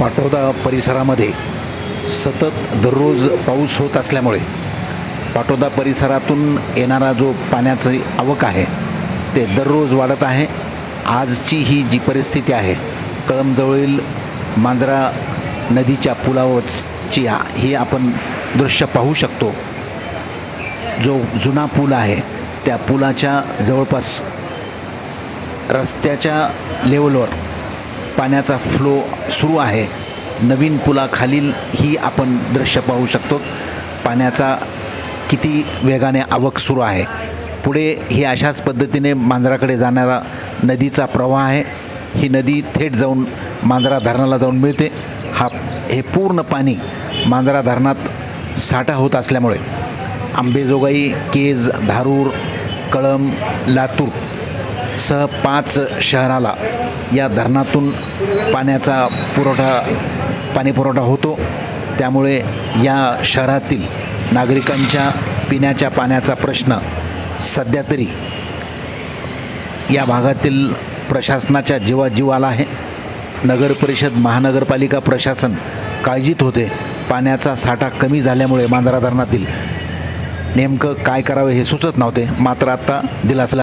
पाटोदा परिसरामध्ये सतत दररोज पाऊस होत असल्यामुळे पाटोदा परिसरातून येणारा जो पाण्याची आवक आहे ते दररोज वाढत आहे. आजची ही जी परिस्थिती आहे कळमजवळील मांजरा नदीच्या पुलावरची ही आपण दृश्य पाहू शकतो. जो जुना पूल आहे त्या पुलाच्या जवळपास रस्त्याच्या लेवलवर पाण्याचा फ्लो सुरू आहे. नवीन पुलाखालील ही आपण दृश्य पाहू शकतो. पाण्याचा किती वेगाने आवक सुरू आहे. पुढे ही अशाच पद्धतीने मांजराकडे जाणारा नदीचा प्रवाह आहे. ही नदी थेट जाऊन मांजरा धरणाला जाऊन मिळते. हा हे पूर्ण पाणी मांजरा धरणात साठा होत असल्यामुळे. आंबेजोगाई केज धारूर कळम लातूर सह पाच शहराला या धरणातून पाण्याचा पुरवठा पाणीपुरवठा होतो. त्यामुळे या शहरातील नागरिकांच्या पिण्याच्या पाण्याचा प्रश्न सध्या तरी या भागातील प्रशासनाच्या जीवाजीवाला आला आहे. नगर परिषद महानगरपालिका प्रशासन काळजीत होते. पाण्याचा साठा कमी झाल्यामुळे मांजरा धरणातील नेमकं काय करावे हे सुचत नव्हते. मात्र आत्ता दिलासला